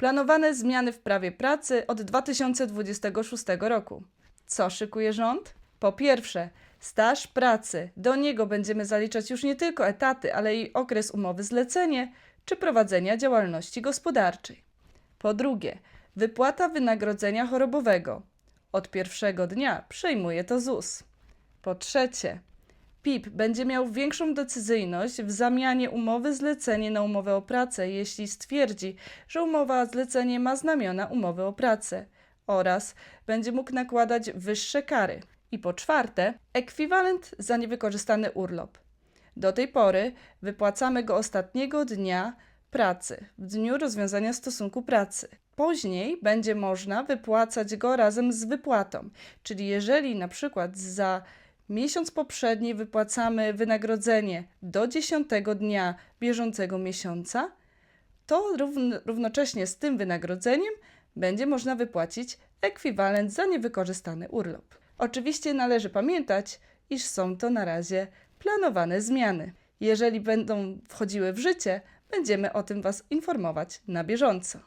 Planowane zmiany w prawie pracy od 2026 roku. Co szykuje rząd? Po pierwsze, staż pracy. Do niego będziemy zaliczać już nie tylko etaty, ale i okres umowy zlecenie czy prowadzenia działalności gospodarczej. Po drugie, wypłata wynagrodzenia chorobowego. Od pierwszego dnia przejmuje to ZUS. Po trzecie, PIP będzie miał większą decyzyjność w zamianie umowy zlecenie na umowę o pracę, jeśli stwierdzi, że umowa zlecenie ma znamiona umowy o pracę oraz będzie mógł nakładać wyższe kary. I po czwarte, ekwiwalent za niewykorzystany urlop. Do tej pory wypłacamy go ostatniego dnia pracy, w dniu rozwiązania stosunku pracy. Później będzie można wypłacać go razem z wypłatą, czyli jeżeli na przykład za miesiąc poprzedni wypłacamy wynagrodzenie do 10 dnia bieżącego miesiąca, to równ- równocześnie z tym wynagrodzeniem będzie można wypłacić ekwiwalent za niewykorzystany urlop. Oczywiście należy pamiętać, iż są to na razie planowane zmiany. Jeżeli będą wchodziły w życie, będziemy o tym Was informować na bieżąco.